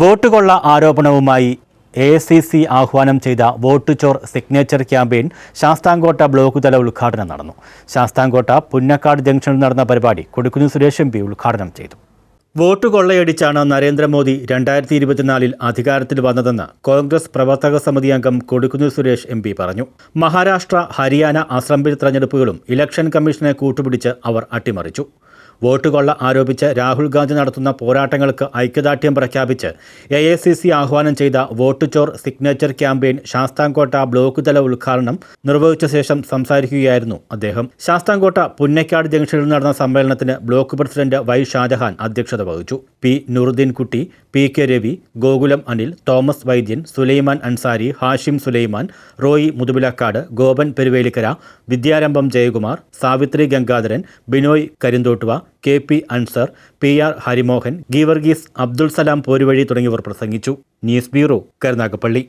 Vote കൊള്ള ആരോപണവുമായി A C C ആഹ്വാനം ചെയ്ത വോട്ട് ചോർ സിഗ്നേച്ചർ ക്യാമ്പയിൻ ശാസ്താംകോട്ട ബ്ലോക്ക് തല ഉദ്ഘാടനം നടന്നു. ശാസ്താംകോട്ട പുന്നക്കാട് ജംഗ്ഷനിൽ നടന്ന പരിപാടി കൊടുക്കുന്നു സുരേഷ് എം പി ഉദ്ഘാടനം ചെയ്തു. വോട്ട് കൊള്ളയടിച്ചാണ് നരേന്ദ്രമോദി രണ്ടായിരത്തി ഇരുപത്തിനാലിൽ അധികാരത്തിൽ വന്നതെന്ന് കോൺഗ്രസ് പ്രവർത്തക സമിതി അംഗം കൊടിക്കുന്നിൽ സുരേഷ് എം പി പറഞ്ഞു. മഹാരാഷ്ട്ര ഹരിയാന അസംബ്ലി തെരഞ്ഞെടുപ്പുകളും ഇലക്ഷൻ കമ്മീഷനെ കൂട്ടുപിടിച്ച് അവർ അട്ടിമറിച്ചു. വോട്ട് കൊള്ള ആരോപിച്ച് രാഹുൽ ഗാന്ധി നടത്തുന്ന പോരാട്ടങ്ങൾക്ക് ഐക്യദാർഢ്യം പ്രഖ്യാപിച്ച് എ ഐ സി സി ആഹ്വാനം ചെയ്ത വോട്ട് ചോർ സിഗ്നേച്ചർ ക്യാമ്പയിൻ ശാസ്താംകോട്ട ബ്ലോക്ക് തല ഉദ്ഘാടനം നിർവഹിച്ച ശേഷം സംസാരിക്കുകയായിരുന്നു അദ്ദേഹം. ശാസ്താംകോട്ട പുന്നക്കാട് ജംഗ്ഷനിൽ നടന്ന സമ്മേളനത്തിന് ബ്ലോക്ക് പ്രസിഡന്റ് വൈ ഷാജഹാൻ അധ്യക്ഷത വഹിച്ചു. P Nooruddeen Kutty P K Ravi Gokulam Anil Thomas Vaidyan Sulaiman Ansari Hashim Sulaiman Roy Muthupilakkad Gopan Peruvelikkara Vidyarambham Jayakumar Savithri Gangadharan Binoy Karinthottuva K P Anzar P R Harimohan Geevarghese Abdul Salam Poruvazhi തുടങ്ങിയവർ പ്രസംഗിച്ചു. News bureau Karunagappally.